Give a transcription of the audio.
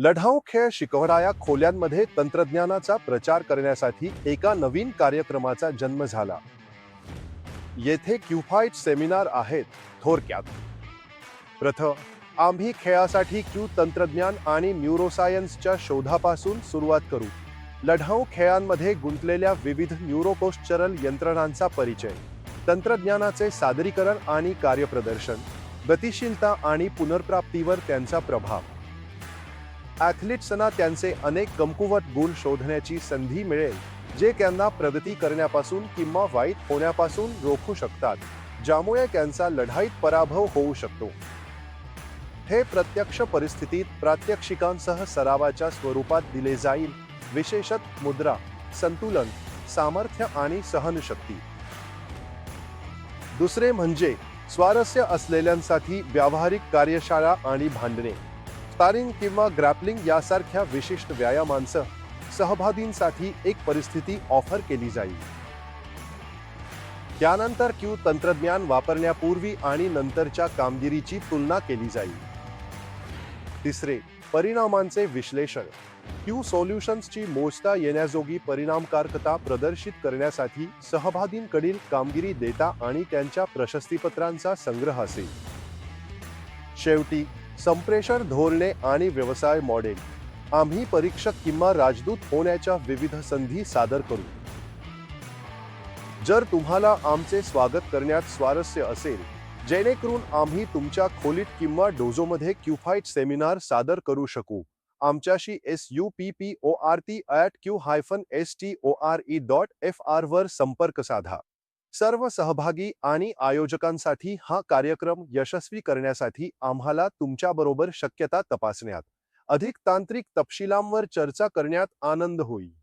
लढाऊ खेळ शिकवणाऱ्या खोल्यांमध्ये तंत्रज्ञानाचा प्रचार करण्यासाठी एका नवीन कार्यक्रमाचा जन्म झाला. येथे क्युफाईट सेमिनार आहेत थोडक्यात प्रथम आम्ही खेळासाठी क्यू तंत्रज्ञान आणि न्यूरोसायन्सच्या शोधापासून सुरुवात करू. लढाऊ खेळांमध्ये गुंतलेल्या विविध न्यूरोपोस्चरल यंत्रणांचा परिचय तंत्रज्ञानाचे सादरीकरण आणि कार्यप्रदर्शन गतिशीलता आणि पुनर्प्राप्तीवर त्यांचा प्रभाव. ॲथलीट्सना त्यांचे अनेक कमकुवत गुण शोधण्याची संधी मिळेल जे त्यांना प्रगती करण्यापासून किंवा वाईट होण्यापासून रोखू शकतात ज्यामुळे त्यांचा लढाईत पराभव होऊ शकतो. हे प्रत्यक्ष परिस्थितीत प्रात्यक्षिकांसह सरावाच्या स्वरूपात दिले जाईल विशेषत मुद्रा संतुलन सामर्थ्य आणि सहनशक्ती. दुसरे म्हणजे स्वारस्य असलेल्यांसाठी व्यावहारिक कार्यशाळा आणि भांडणे. स्टारिंग किंवा ग्रॅपलिंग यासारख्या विशिष्ट व्यायामांसह सहभागींसाठी एक परिस्थिती ऑफर केली जाईल. त्यानंतर क्यू तंत्रज्ञान वापरण्यापूर्वी आणि नंतरच्या कामगिरीची तुलना केली जाईल. तिसरे परिणामांचे विश्लेषण. क्यू सोल्युशन्सची मोजता येण्याजोगी परिणामकारकता प्रदर्शित करण्यासाठी सहभागींकडील कामगिरी डेटा आणि त्यांच्या प्रशस्तीपत्रांचा संग्रह असेल. शेवटी संप्रेषण धोरणे आणि व्यवसाय मॉडेल. आम्ही परीक्षक किंवा राजदूत होण्याच्या विविध संधी सादर करू. जर तुम्हाला आमचे स्वागत करण्यात स्वारस्य असेल जेणेकरून आम्ही तुमच्या खोलीत किंवा डोजोमध्ये क्युफाईट सेमिनार सादर करू शकू. आमच्याशी S U P P O R T at Q hyphen S T O R E dot F R वर संपर्क साधा. सर्व सहभागी आणि आयोजकांसाठी हा कार्यक्रम यशस्वी करण्यासाठी आम्हाला तुमच्याबरोबर शक्यता तपासण्यात. अधिक तांत्रिक तपशिलांवर चर्चा करण्यात आनंद होईल.